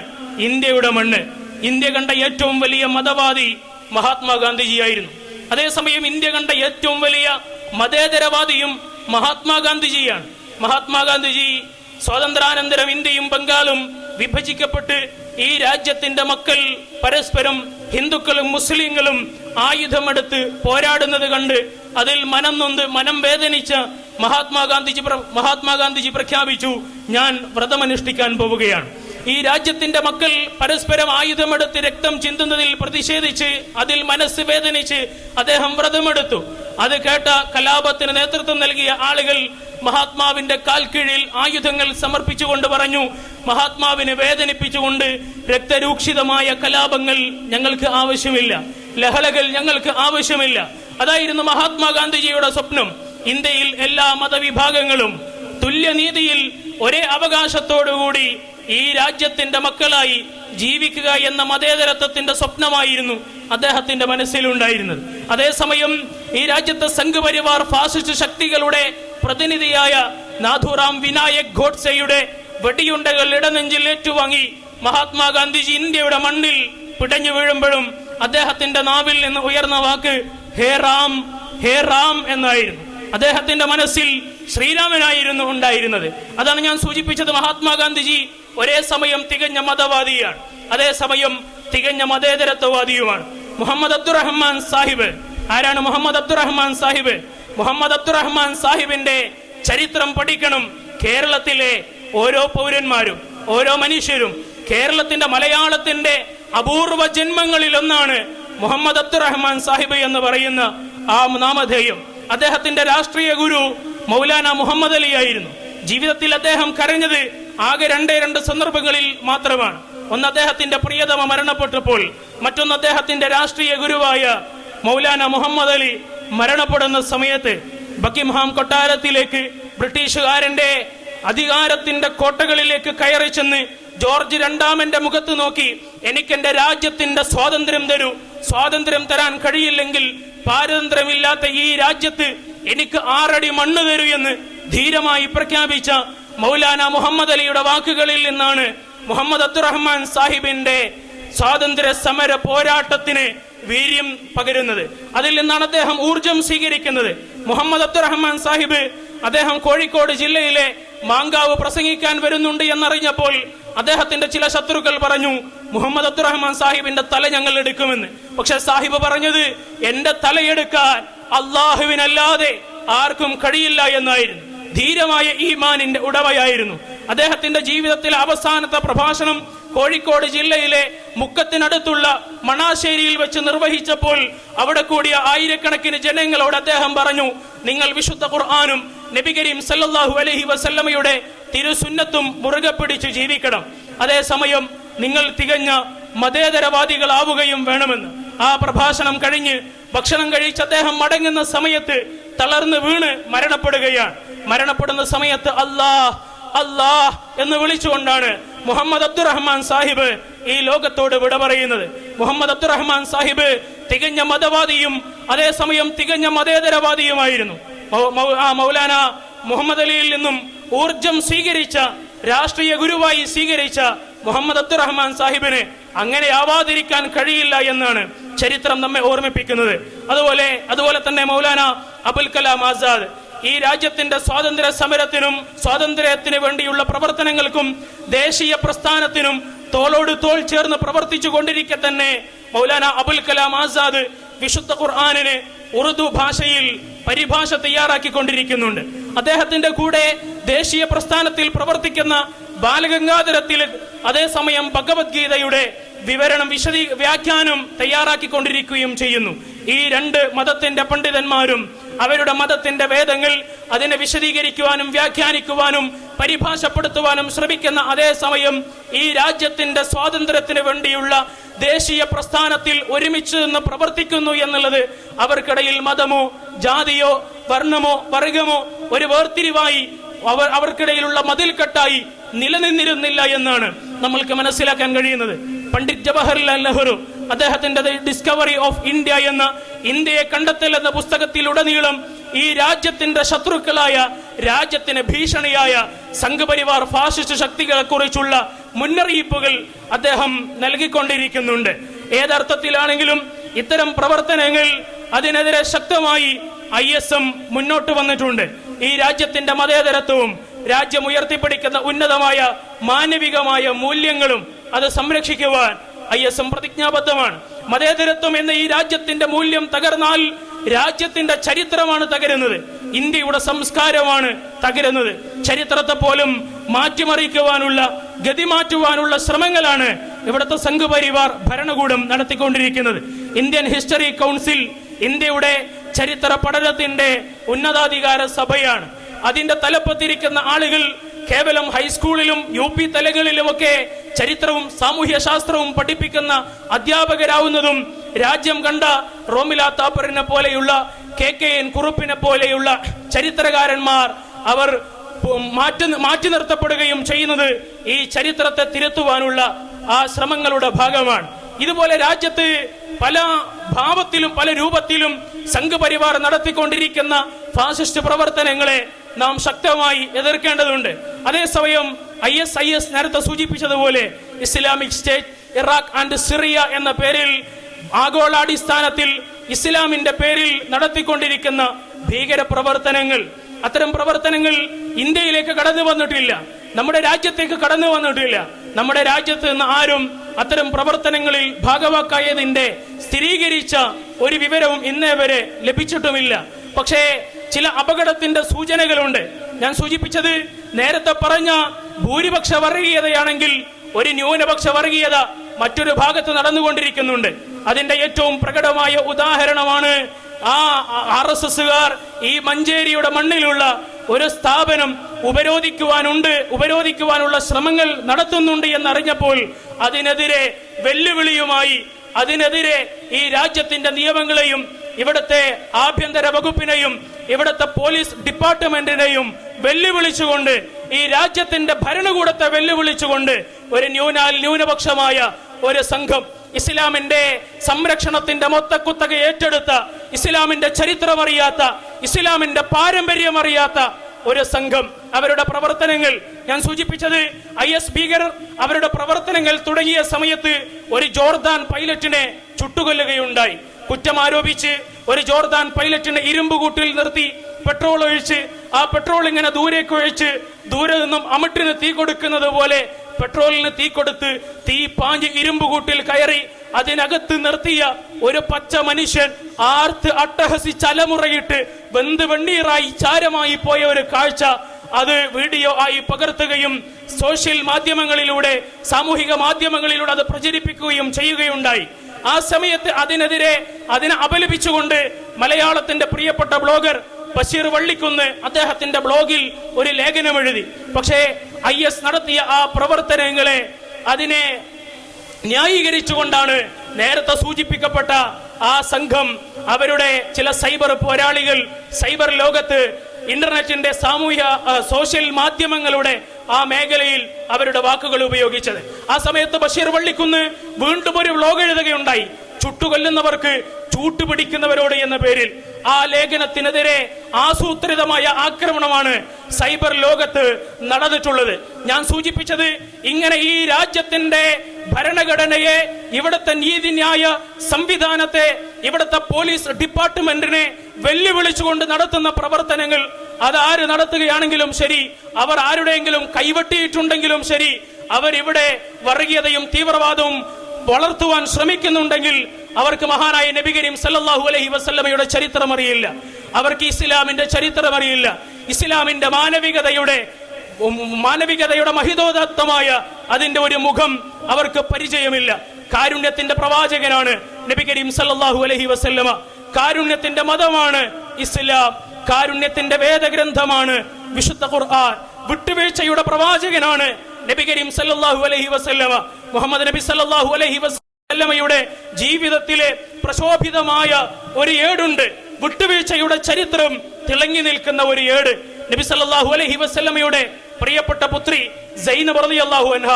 ഇന്ത്യയുടെ മണ്ണ്. ഇന്ത്യ കണ്ട ഏറ്റവും വലിയ മതവാദി മഹാത്മാഗാന്ധിജിയായിരുന്നു. അതേസമയം ഇന്ത്യ കണ്ട ഏറ്റവും വലിയ മതേതരവാദിയും മഹാത്മാഗാന്ധിജിയാണ്. മഹാത്മാഗാന്ധിജി സ്വാതന്ത്ര്യാനന്തരം ഇന്ത്യയും ബംഗാളും വിഭജിക്കപ്പെട്ട് ഈ രാജ്യത്തിന്റെ മക്കൾ പരസ്പരം ഹിന്ദുക്കളും മുസ്ലിങ്ങളും ആയുധമെടുത്ത് പോരാടുന്നത് കണ്ട് അതിൽ മനം നൊന്ത് മനം വേദനിച്ച മഹാത്മാഗാന്ധിജി മഹാത്മാഗാന്ധിജി പ്രഖ്യാപിച്ചു ഞാൻ വ്രതമനുഷ്ഠിക്കാൻ പോവുകയാണ്. ഈ രാജ്യത്തിന്റെ മക്കൾ പരസ്പരം ആയുധമെടുത്ത് രക്തം ചിന്തുന്നതിൽ പ്രതിഷേധിച്ച് അതിൽ മനസ്സ് വേദനിച്ച് അദ്ദേഹം വ്രതമെടുത്തു. അത് കേട്ട കലാപത്തിന് നേതൃത്വം നൽകിയ ആളുകൾ മഹാത്മാവിന്റെ കാൽക്കീഴിൽ ആയുധങ്ങൾ സമർപ്പിച്ചുകൊണ്ട് പറഞ്ഞു മഹാത്മാവിനെ വേദനിപ്പിച്ചുകൊണ്ട് രക്തരൂക്ഷിതമായ കലാപങ്ങൾ ഞങ്ങൾക്ക് ആവശ്യമില്ല. ലഹളകൾ ഞങ്ങൾക്ക് ആവശ്യമില്ല. അതായിരുന്നു മഹാത്മാഗാന്ധിജിയുടെ സ്വപ്നം. ഇന്ത്യയിൽ എല്ലാ മതവിഭാഗങ്ങളും തുല്യനീതിയിൽ ഒരേ അവകാശത്തോടുകൂടി ഈ രാജ്യത്തിന്റെ മക്കളായി ജീവിക്കുക എന്ന മതേതരത്വത്തിന്റെ സ്വപ്നമായിരുന്നു അദ്ദേഹത്തിന്റെ മനസ്സിലുണ്ടായിരുന്നത്. അതേസമയം ഈ രാജ്യത്തെ സംഘപരിവാർ ഫാസിസ്റ്റ് ശക്തികളുടെ പ്രതിനിധിയായ നാഥുറാം വിനായക് ഗോഡ്സെയുടെ വെടിയുണ്ടകൾ ഇടനെഞ്ചിൽ ഏറ്റുവാങ്ങി മഹാത്മാഗാന്ധിജി ഇന്ത്യയുടെ മണ്ണിൽ പിടഞ്ഞു വീഴുമ്പോഴും അദ്ദേഹത്തിന്റെ നാവിൽ നിന്ന് ഉയർന്ന വാക്ക് ഹേ റാം ഹേ റാം എന്നായിരുന്നു. അദ്ദേഹത്തിന്റെ മനസ്സിൽ ശ്രീരാമനായിരുന്നു ഉണ്ടായിരുന്നത്. അതാണ് ഞാൻ സൂചിപ്പിച്ചത് മഹാത്മാഗാന്ധിജി ഒരേ സമയം തികഞ്ഞ മതവാദിയാണ്. അതേസമയം തികഞ്ഞ മതേതരത്വവാദിയുമാണ്. മുഹമ്മദ് അബ്ദുറഹ്മാൻ സാഹിബ്. ആരാണ് മുഹമ്മദ് അബ്ദുറഹ്മാൻ സാഹിബ്? മുഹമ്മദ് അബ്ദുറഹ്മാൻ സാഹിബിന്റെ ചരിത്രം പഠിക്കണം. കേരളത്തിലെ ഓരോ പൗരന്മാരും ഓരോ മനുഷ്യരും കേരളത്തിന്റെ മലയാളത്തിന്റെ അപൂർവ ജന്മങ്ങളിൽ ഒന്നാണ് മുഹമ്മദ് അബ്ദുറഹ്മാൻ സാഹിബ് എന്ന് പറയുന്ന ആ നാമധേയം. അദ്ദേഹത്തിന്റെ രാഷ്ട്രീയ ഗുരു മൗലാന മുഹമ്മദ് അലി ആയിരുന്നു. ജീവിതത്തിൽ അദ്ദേഹം കരഞ്ഞത് ആകെ രണ്ടേ രണ്ട് സന്ദർഭങ്ങളിൽ മാത്രമാണ്. ഒന്ന് അദ്ദേഹത്തിന്റെ പ്രിയതമ മരണപ്പെട്ടപ്പോൾ മറ്റൊന്ന് അദ്ദേഹത്തിന്റെ രാഷ്ട്രീയ ഗുരുവായ മൗലാന മുഹമ്മദ് അലി മരണപ്പെടുന്ന സമയത്ത് ബക്കിംഹാം കൊട്ടാരത്തിലേക്ക് ബ്രിട്ടീഷുകാരന്റെ അധികാരത്തിന്റെ കോട്ടകളിലേക്ക് കയറി ചെന്ന് ജോർജ് രണ്ടാമന്റെ മുഖത്ത് നോക്കി എനിക്കെന്റെ രാജ്യത്തിന്റെ സ്വാതന്ത്ര്യം തരൂ. സ്വാതന്ത്ര്യം തരാൻ കഴിയില്ലെങ്കിൽ പാരതന്ത്ര്യമില്ലാത്ത ഈ രാജ്യത്ത് എനിക്ക് ആറടി മണ്ണ് തരൂ എന്ന് ധീരമായി പ്രഖ്യാപിച്ച മൗലാന മുഹമ്മദ് അലിയുടെ വാക്കുകളിൽ നിന്നാണ് മുഹമ്മദ് അബ്ദുറഹ്മാൻ സാഹിബിന്റെ സ്വാതന്ത്ര്യ സമര പോരാട്ടത്തിന് വീര്യം പകരുന്നത്. അതിൽ നിന്നാണ് അദ്ദേഹം ഊർജം സ്വീകരിക്കുന്നത്. മുഹമ്മദ് അബ്ദുറഹ്മാൻ സാഹിബ് അദ്ദേഹം കോഴിക്കോട് ജില്ലയിലെ മാങ്കാവ് പ്രസംഗിക്കാൻ വരുന്നുണ്ട് എന്നറിഞ്ഞപ്പോൾ അദ്ദേഹത്തിന്റെ ചില ശത്രുക്കൾ പറഞ്ഞു മുഹമ്മദ് അബ്ദുറഹ്മാൻ സാഹിബിന്റെ തല ഞങ്ങൾ എടുക്കുമെന്ന്. പക്ഷെ സാഹിബ് പറഞ്ഞത് എന്റെ തലയെടുക്കാൻ അള്ളാഹുവിനല്ലാതെ ആർക്കും കഴിയില്ല എന്നായിരുന്നു. ധീരമായ ഈമാനിന്റെ ഉടമയായിരുന്നു. അദ്ദേഹത്തിന്റെ ജീവിതത്തിലെ അവസാനത്തെ പ്രഭാഷണം കോഴിക്കോട് ജില്ലയിലെ മുക്കത്തിനടുത്തുള്ള മണാശ്ശേരിയിൽ വെച്ച് നിർവഹിച്ചപ്പോൾ അവിടെ കൂടിയ ആയിരക്കണക്കിന് ജനങ്ങളോട് അദ്ദേഹം പറഞ്ഞു നിങ്ങൾ വിശുദ്ധ ഖുർആാനും നബി കരീം സല്ലല്ലാഹു അലൈഹി വസല്ലമയുടെ തിരുസുന്നത്തും മുറുകെ പിടിച്ച് ജീവിക്കണം. അതേസമയം നിങ്ങൾ തികഞ്ഞ മതേതരവാദികളാവുകയും വേണമെന്ന്. ആ പ്രഭാഷണം കഴിഞ്ഞ് ഭക്ഷണം കഴിച്ച് അദ്ദേഹം മടങ്ങുന്ന സമയത്ത് തളർന്ന് വീണ് മരണപ്പെടുകയാണ്. മരണപ്പെടുന്ന സമയത്ത് അല്ലാഹ് അല്ലാഹ് എന്ന് വിളിച്ചുകൊണ്ടാണ് മുഹമ്മദ് അബ്ദുറഹ്മാൻ സാഹിബ് ഈ ലോകത്തോട് വിട പറയുന്നത്. മുഹമ്മദ് അബ്ദുറഹ്മാൻ സാഹിബ് തികഞ്ഞ മതവാദിയും അതേസമയം തികഞ്ഞ മതേതരവാദിയുമായിരുന്നു. മൗലാന മുഹമ്മദ് അലിയിൽ നിന്നും ഊർജം സ്വീകരിച്ച രാഷ്ട്രീയ ഗുരുവായി സ്വീകരിച്ച മുഹമ്മദ് അബ്ദുറഹ്മാൻ സാഹിബിന് അങ്ങനെ ആവാതിരിക്കാൻ കഴിയില്ല എന്നാണ് ചരിത്രം നമ്മെ ഓർമ്മിപ്പിക്കുന്നത്. അതുപോലെ അതുപോലെ തന്നെ മൗലാന അബുൽ കലാം ആസാദ് ഈ രാജ്യത്തിന്റെ സ്വാതന്ത്ര്യ സമരത്തിനും സ്വാതന്ത്ര്യത്തിന് വേണ്ടിയുള്ള പ്രവർത്തനങ്ങൾക്കും ദേശീയ പ്രസ്ഥാനത്തിനും തോളോട് തോൾ ചേർന്ന് പ്രവർത്തിച്ചു കൊണ്ടിരിക്കെ തന്നെ മൗലാന അബുൽ കലാം ആസാദ് വിശുദ്ധ ഖുർആാനിന് ഉറുദു ഭാഷയിൽ പരിഭാഷ തയ്യാറാക്കി തയ്യാറാക്കിക്കൊണ്ടിരിക്കുന്നുണ്ട് അദ്ദേഹത്തിന്റെ കൂടെ ദേശീയ പ്രസ്ഥാനത്തിൽ പ്രവർത്തിക്കുന്ന ബാലഗംഗാധര തിലക് അതേസമയം ഭഗവത്ഗീതയുടെ വിവരണം വിശദീ വ്യാഖ്യാനം തയ്യാറാക്കിക്കൊണ്ടിരിക്കുകയും ചെയ്യുന്നു. ഈ രണ്ട് മതത്തിന്റെ പണ്ഡിതന്മാരും അവരുടെ മതത്തിന്റെ വേദങ്ങൾ അതിനെ വിശദീകരിക്കുവാനും വ്യാഖ്യാനിക്കുവാനും പരിഭാഷപ്പെടുത്തുവാനും ശ്രമിക്കുന്ന അതേസമയം ഈ രാജ്യത്തിന്റെ സ്വാതന്ത്ര്യത്തിന് വേണ്ടിയുള്ള ദേശീയ പ്രസ്ഥാനത്തിൽ ഒരുമിച്ച് നിന്ന് പ്രവർത്തിക്കുന്നു എന്നുള്ളത് അവർക്കിടയിൽ മതമോ ജാതിയോ വർണമോ വർഗമോ ഒരു വേർതിരിവായി അവർ അവർക്കിടയിലുള്ള മതിൽക്കെട്ടായി നിലനിന്നിരുന്നില്ല എന്നാണ് നമ്മൾക്ക് മനസ്സിലാക്കാൻ കഴിയുന്നത്. പണ്ഡിറ്റ് ജവഹർലാൽ നെഹ്റു അദ്ദേഹത്തിന്റെ ഡിസ്കവറി ഓഫ് ഇന്ത്യ എന്ന ഇന്ത്യയെ കണ്ടെത്തൽ എന്ന പുസ്തകത്തിലുടനീളം ഈ രാജ്യത്തിന്റെ ശത്രുക്കളായ രാജ്യത്തിന് ഭീഷണിയായ സംഘപരിവാർ ഫാസിസ്റ്റ് ശക്തികളെ കുറിച്ചുള്ള മുന്നറിയിപ്പുകൾ അദ്ദേഹം നൽകിക്കൊണ്ടിരിക്കുന്നുണ്ട്. ഏതർത്ഥത്തിലാണെങ്കിലും ഇത്തരം പ്രവർത്തനങ്ങൾ അതിനെതിരെ ശക്തമായി ഐ എസ് എം മുന്നോട്ട് വന്നിട്ടുണ്ട്. ഈ രാജ്യത്തിന്റെ മതേതരത്വവും രാജ്യം ഉയർത്തിപ്പിടിക്കുന്ന ഉന്നതമായ മാനവികമായ മൂല്യങ്ങളും അത് സംരക്ഷിക്കുവാൻ ഐ എസ് എം പ്രതിജ്ഞാബദ്ധമാണ്. മതേതരത്വം എന്ന ഈ രാജ്യത്തിന്റെ മൂല്യം തകർന്നാൽ രാജ്യത്തിന്റെ ചരിത്രമാണ് തകരുന്നത്. ഇന്ത്യയുടെ സംസ്കാരമാണ് തകരുന്നത്. ചരിത്രത്തെ പോലും മാറ്റിമറിക്കുവാനുള്ള ഗതി മാറ്റുവാനുള്ള ശ്രമങ്ങളാണ് ഇവിടുത്തെ സംഘപരിവാർ ഭരണകൂടം നടത്തിക്കൊണ്ടിരിക്കുന്നത്. ഇന്ത്യൻ ഹിസ്റ്ററി കൗൺസിൽ ഇന്ത്യയുടെ ചരിത്ര പഠനത്തിന്റെ ഉന്നതാധികാര സഭയാണ്. അതിന്റെ തലപ്പത്തിരിക്കുന്ന ആളുകൾ കേവലം ഹൈസ്കൂളിലും യു പി തലങ്ങളിലുമൊക്കെ ചരിത്രവും സാമൂഹ്യ ശാസ്ത്രവും പഠിപ്പിക്കുന്ന അധ്യാപകരാവുന്നതും രാജ്യം കണ്ട റോമില താപ്പറിനെ പോലെയുള്ള കെ കെ എൻ കുറുപ്പിനെ പോലെയുള്ള ചരിത്രകാരന്മാർ അവർ മാറ്റി മാറ്റി നിർത്തപ്പെടുകയും ചെയ്യുന്നത് ഈ ചരിത്രത്തെ തിരുത്തുവാനുള്ള ആ ശ്രമങ്ങളുടെ ഭാഗമാണ്. ഇതുപോലെ രാജ്യത്ത് പല ഭാവത്തിലും പല രൂപത്തിലും സംഘപരിവാർ നടത്തിക്കൊണ്ടിരിക്കുന്ന ഫാസിസ്റ്റ് പ്രവർത്തനങ്ങളെ നാം ശക്തമായി എതിർക്കേണ്ടതുണ്ട്. അതേസമയം ഐ എസ് ഐ എസ് നേരത്തെ സൂചിപ്പിച്ചതുപോലെ Islamic state Iraq and Syria എന്ന പേരിൽ ആഗോളാടിസ്ഥാനത്തിൽ ഇസ്ലാമിന്റെ പേരിൽ നടത്തിക്കൊണ്ടിരിക്കുന്ന ഭീകര പ്രവർത്തനങ്ങൾ അത്തരം പ്രവർത്തനങ്ങൾ ഇന്ത്യയിലേക്ക് കടന്നു വന്നിട്ടില്ല. നമ്മുടെ രാജ്യത്തേക്ക് കടന്നു വന്നിട്ടില്ല. നമ്മുടെ രാജ്യത്ത് നിന്ന് ആരും അത്തരം പ്രവർത്തനങ്ങളിൽ ഭാഗവാക്കായതിന്റെ സ്ഥിരീകരിച്ച ഒരു വിവരവും ഇന്നേ വരെ ലഭിച്ചിട്ടുമില്ല. പക്ഷേ ചില അപകടത്തിന്റെ സൂചനകളുണ്ട്. ഞാൻ സൂചിപ്പിച്ചത് നേരത്തെ പറഞ്ഞ ഭൂരിപക്ഷ വർഗീയതയാണെങ്കിൽ ഒരു ന്യൂനപക്ഷ വർഗീയത മറ്റൊരു ഭാഗത്ത് നടന്നുകൊണ്ടിരിക്കുന്നുണ്ട്. അതിന്റെ ഏറ്റവും പ്രകടമായ ഉദാഹരണമാണ് ആ ആർ എസ് എസുകാർ ഈ മഞ്ചേരിയുടെ മണ്ണിലുള്ള ഒരു സ്ഥാപനം ഉപരോധിക്കുവാനുണ്ട് ഉപരോധിക്കുവാനുള്ള ശ്രമങ്ങൾ നടത്തുന്നുണ്ട് എന്നറിഞ്ഞപ്പോൾ അതിനെതിരെ വെല്ലുവിളിയുമായി അതിനെതിരെ ഈ രാജ്യത്തിന്റെ നിയമങ്ങളെയും ഇവിടുത്തെ ആഭ്യന്തര വകുപ്പിനെയും ഇവിടുത്തെ പോലീസ് ഡിപ്പാർട്ട്മെന്റിനെയും വെല്ലുവിളിച്ചുകൊണ്ട് ഈ രാജ്യത്തിന്റെ ഭരണകൂടത്തെ വെല്ലുവിളിച്ചുകൊണ്ട് ഒരു ന്യൂനാൽ ന്യൂനപക്ഷമായ ഒരു സംഘം ഇസ്ലാമിന്റെ സംരക്ഷണത്തിന്റെ മൊത്തക്കുത്തക ഏറ്റെടുത്ത ഇസ്ലാമിന്റെ ചരിത്രമറിയാത്ത ഇസ്ലാമിന്റെ പാരമ്പര്യം അറിയാത്ത ഒരു സംഘം അവരുടെ പ്രവർത്തനങ്ങൾ. ഞാൻ സൂചിപ്പിച്ചത് ഐ എസ് ഭീകരർ അവരുടെ പ്രവർത്തനങ്ങൾ തുടങ്ങിയ സമയത്ത് ഒരു ജോർദാൻ പൈലറ്റിനെ ചുട്ടുകൊല്ലുകയുണ്ടായി. കുറ്റം ആരോപിച്ച് ഒരു ജോർദാൻ പൈലറ്റിനെ ഇരുമ്പ് കൂട്ടിൽ നിർത്തി പെട്രോൾ ഒഴിച്ച് ആ പെട്രോൾ ഇങ്ങനെ ദൂരേക്ക് ഒഴിച്ച് ദൂരെ നിന്നും അമിട്ടിന് തീ കൊടുക്കുന്നത് പോലെ പെട്രോളിന് തീ കൊടുത്ത് തീ പാഞ്ഞ് ഇരുമ്പ് കൂട്ടിൽ കയറി അതിനകത്ത് നിർത്തിയ ഒരു പച്ച മനുഷ്യൻ ആർത്ത് അട്ടഹസി അലമുറയിട്ട് വെന്ത് വെണ്ണീറായി ചാരമായി പോയ ഒരു കാഴ്ച അത് വീഡിയോ ആയി പകർത്തുകയും സോഷ്യൽ മാധ്യമങ്ങളിലൂടെ സാമൂഹിക മാധ്യമങ്ങളിലൂടെ അത് പ്രചരിപ്പിക്കുകയും ചെയ്യുകയുണ്ടായി. ആ സമയത്ത് അതിനെതിരെ അതിനെ അപലപിച്ചുകൊണ്ട് മലയാളത്തിന്റെ പ്രിയപ്പെട്ട ബ്ലോഗർ ബഷീർ വള്ളിക്കുന്ന് അദ്ദേഹത്തിന്റെ ബ്ലോഗിൽ ഒരു ലേഖനം എഴുതി. പക്ഷേ ഐ എസ് നടത്തിയ ആ പ്രവർത്തനങ്ങളെ അതിനെ ന്യായീകരിച്ചുകൊണ്ടാണ് നേരത്തെ സൂചിപ്പിക്കപ്പെട്ട ആ സംഘം അവരുടെ ചില സൈബർ പോരാളികൾ സൈബർ ലോകത്ത് ഇന്റർനെറ്റിന്റെ സാമൂഹ്യ സോഷ്യൽ മാധ്യമങ്ങളുടെ ആ മേഖലയിൽ അവരുടെ വാക്കുകൾ ഉപയോഗിച്ചത്. ആ സമയത്ത് ബഷീർ വള്ളിക്കുന്ന് വീണ്ടും ഒരു വ്ലോഗ് എഴുതുകയുണ്ടായി. ചുട്ടുകൊല്ലുന്നവർക്ക് ചൂട്ടുപിടിക്കുന്നവരോട് എന്ന പേരിൽ ആ ലേഖനത്തിനെതിരെ ആസൂത്രിതമായ ആക്രമണമാണ് സൈബർ ലോകത്ത് നടന്നിട്ടുള്ളത്. ഞാൻ സൂചിപ്പിച്ചത് ഇങ്ങനെ ഈ രാജ്യത്തിന്റെ ഭരണഘടനയെ ഇവിടുത്തെ നീതിന്യായ സംവിധാനത്തെ ഇവിടുത്തെ പോലീസ് ഡിപ്പാർട്ട്മെന്റിനെ വെല്ലുവിളിച്ചുകൊണ്ട് നടത്തുന്ന പ്രവർത്തനങ്ങൾ ആര് നടത്തുകയാണെങ്കിലും ശരി അവർ ആരുടെയെങ്കിലും കൈവെട്ടിയിട്ടുണ്ടെങ്കിലും ശരി അവരിവിടെ വർഗീയതയും തീവ്രവാദവും വളർത്തുവാൻ ശ്രമിക്കുന്നുണ്ടെങ്കിൽ അവർക്ക് മഹാനായ നബി കരീം സല്ലല്ലാഹു അലൈഹി വസല്ലമയുടെ ചരിത്രം അറിയില്ല. അവർക്ക് ഇസ്ലാമിന്റെ ചരിത്രം അറിയില്ല. ഇസ്ലാമിന്റെ മാനവികതയുടെ മാനവികതയുടെ മഹിതോദത്തമായ അതിന്റെ ഒരു മുഖം അവർക്ക് പരിചയമില്ല. കാരുണ്യത്തിന്റെ പ്രവാചകനാണ് നബി കരീം സല്ലാഹു അലഹി വസ്ല്ലമ. കാരുണ്യത്തിന്റെ മതമാണ് ഇസ്ലാം. കാരുണ്യത്തിന്റെ വേദഗ്രന്ഥമാണ് വിശുദ്ധ ഖുർആൻ. വിട്ടുവീഴ്ചയുടെ പ്രവാചകനാണ് നബി കരീം സല്ലല്ലാഹു അലൈഹി വസല്ലമ മുഹമ്മദ് നബി സല്ലല്ലാഹു അലൈഹി വസല്ലമയുടെ ജീവിതത്തിലെ പ്രശോഭിതമായ ഒരു ഏടുണ്ട്. വിട്ടുവീഴ്ചയുടെ ചരിത്രം തിളങ്ങി നിൽക്കുന്ന ഒരു ഏട്. നബി സല്ലല്ലാഹു അലൈഹി വസല്ലമയുടെ പ്രിയപ്പെട്ട പുത്രി സൈനബ് റളിയല്ലാഹു അൻഹ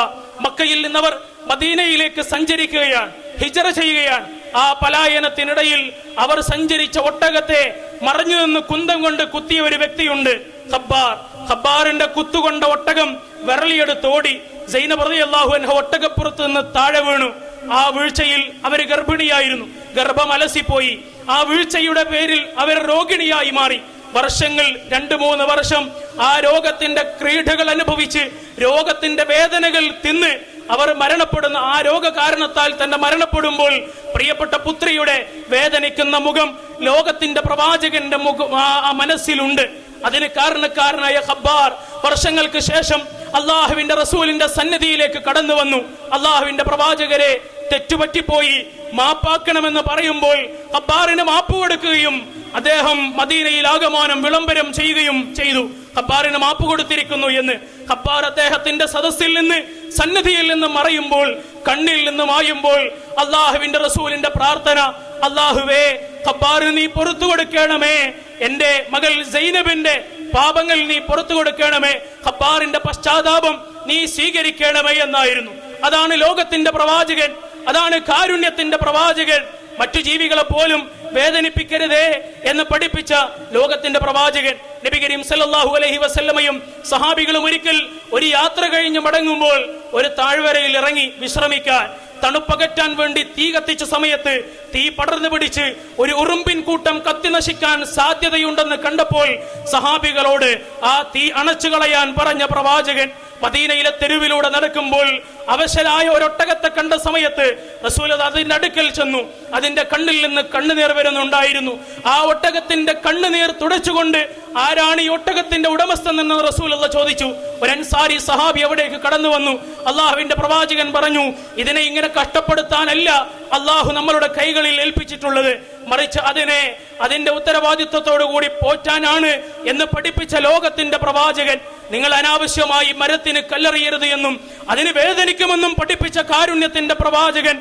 മക്കയിൽ നിന്നവർ മദീനയിലേക്ക് സഞ്ചരിക്കുകയാണ് ഹിജറ ചെയ്യുകയാണ്. ആ പലായനത്തിനിടയിൽ അവർ സഞ്ചരിച്ച ഒട്ടകത്തെ മറഞ്ഞു നിന്ന് കുന്തം കൊണ്ട് കുത്തിയ ഒരു വ്യക്തിയുണ്ട്. ഖബ്ബാർ ഖബ്ബാറിന്റെ കുത്തുകൊണ്ട ഒട്ടകം വിരളിയെടുത്ത് ഓടി സൈനബ് റളിയല്ലാഹു അൻഹ ഒട്ടകപ്പുറത്ത് നിന്ന് താഴെ വീണു. ആ വീഴ്ചയിൽ അവർ ഗർഭിണിയായിരുന്നു. ഗർഭം അലസിപ്പോയി ആ വീഴ്ചയുടെ പേരിൽ അവർ രോഗിണിയായി മാറി. വർഷങ്ങൾ രണ്ടു മൂന്ന് വർഷം ആ രോഗത്തിന്റെ ക്രീഡകൾ അനുഭവിച്ച് രോഗത്തിന്റെ വേദനകൾ തിന്ന് അവർ മരണപ്പെടുന്ന ആ രോഗ കാരണത്താൽ തന്നെ മരണപ്പെടുമ്പോൾ പ്രിയപ്പെട്ട പുത്രിയുടെ വേദനിക്കുന്ന മുഖം ലോകത്തിന്റെ പ്രവാചകന്റെ മുഖം ആ മനസ്സിലുണ്ട്. അതിന് കാരണക്കാരനായ ഹബ്ബാർ വർഷങ്ങൾക്ക് ശേഷം അള്ളാഹുവിന്റെ റസൂലിന്റെ സന്നിധിയിലേക്ക് കടന്നു വന്നു. അള്ളാഹുവിന്റെ പ്രവാചകരെ തെറ്റുപറ്റിപ്പോയി. മാപ്പാക്കണമെന്ന് പറയുമ്പോൾ അബ്ബാറിന് മാപ്പ് കൊടുക്കുകയും അദ്ദേഹം മദീനയിൽ ആഗമനം വിളംബരം ചെയ്യുകയും ചെയ്തു. ഹബ്ബാറിന് മാപ്പ് കൊടുത്തിരിക്കുന്നു എന്ന്. ഖബ്ബാർ അദ്ദേഹത്തിന്റെ സദസ്സിൽ നിന്ന് സന്നിധിയിൽ നിന്ന് മറയുമ്പോൾ കണ്ണിൽ നിന്ന് മായുമ്പോൾ അള്ളാഹുവിന്റെ റസൂലിന്റെ പ്രാർത്ഥന അള്ളാഹുവേ ഹബ്ബാറിന് നീ പുറത്തു കൊടുക്കണമേ. എന്റെ മകൾ സൈനബിന്റെ പാപങ്ങൾ നീ പുറത്തു കൊടുക്കണമേ. ഹബ്ബാറിന്റെ പശ്ചാത്താപം നീ സ്വീകരിക്കണമേ എന്നായിരുന്നു. അതാണ് ലോകത്തിന്റെ പ്രവാചകൻ അതാണ് കാരുണ്യത്തിന്റെ പ്രവാചകൻ. മറ്റു ജീവികളെ പോലും വേദനിപ്പിക്കരുതേ എന്ന് പഠിപ്പിച്ച ലോകത്തിന്റെ പ്രവാചകൻ നബി കരീം സല്ലാഹു അലഹി വസല്ലമയും സഹാബികളും ഒരിക്കൽ ഒരു യാത്ര കഴിഞ്ഞ് മടങ്ങുമ്പോൾ ഒരു താഴ്വരയിൽ ഇറങ്ങി വിശ്രമിക്കാൻ തണുപ്പകറ്റാൻ വേണ്ടി തീ കത്തിച്ച സമയത്ത് തീ പടർന്നു പിടിച്ച് ഒരു ഉറുമ്പിൻ കൂട്ടം കത്തി നശിക്കാൻ സാധ്യതയുണ്ടെന്ന് കണ്ടപ്പോൾ സഹാബികളോട് ആ തീ അണച്ചു കളയാൻ പറഞ്ഞ പ്രവാചകൻ മദീനയിലെ തെരുവിലൂടെ നടക്കുമ്പോൾ അവശരായ ഒരൊട്ടകത്തെ കണ്ട സമയത്ത് റസൂൽ അതിന്റെ അടുക്കൽ ചെന്നു. അതിന്റെ കണ്ണിൽ നിന്ന് കണ്ണുനീർ വരുന്നുണ്ടായിരുന്നു. ആ ഒട്ടകത്തിന്റെ കണ്ണുനീർ തുടച്ചുകൊണ്ട് ആരാണ് ഈ ഒട്ടകത്തിന്റെ ഉടമസ്ഥൻ എന്ന് റസൂൽ ചോദിച്ചു. ഒരു അൻസാരി സഹാബി അവിടേക്ക് കടന്നു വന്നു. അള്ളാഹുവിന്റെ പ്രവാചകൻ പറഞ്ഞു ഇതിനെ ഇങ്ങനെ കഷ്ടപ്പെടുത്താനല്ല അള്ളാഹു നമ്മളുടെ കൈകളിൽ ഏൽപ്പിച്ചിട്ടുള്ളത്. മറിച്ച് അതിനെ അതിന്റെ ഉത്തരവാദിത്വത്തോടു കൂടി പോറ്റാനാണ് എന്ന് പഠിപ്പിച്ച ലോകത്തിന്റെ പ്രവാചകൻ നിങ്ങൾ അനാവശ്യമായി മരത്തിന് കല്ലെറിയരുത് എന്നും അതിന് വേദനിക്കുമെന്നും പഠിപ്പിച്ച കാരുണ്യത്തിന്റെ പ്രവാചകൻ